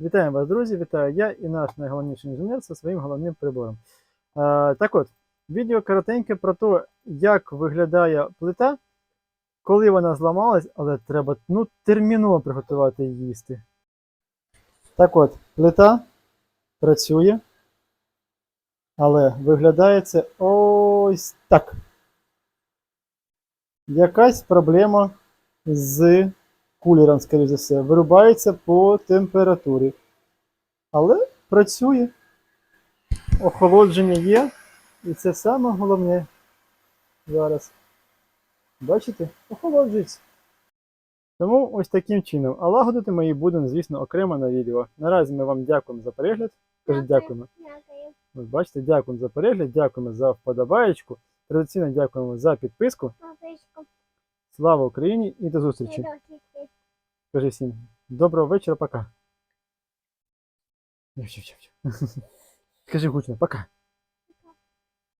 Вітаємо вас, друзі! Вітаю я і наш найголовніший інженер зі своїм головним прибором. Так от, відео коротеньке про те, як виглядає плита, коли вона зламалась, але треба ну, терміново приготувати її їсти. Так от, плита працює, але виглядає це ось так. Якась проблема з кулером, скоріш за все, вирубається по температурі. Але працює. Охолодження є. І це саме головне зараз. Бачите? Охолоджується. Тому ось таким чином. А лагодити ми її будемо, звісно, окремо на відео. Наразі ми вам дякуємо за перегляд. Кажіть дякуємо. Ось бачите, дякуємо за перегляд, дякуємо за вподобаєчку. Традиційно дякуємо за підписку. Слава Україні і до зустрічі! Дякую. Кажи всім доброго вечора, пока. Кажи гучно, пока.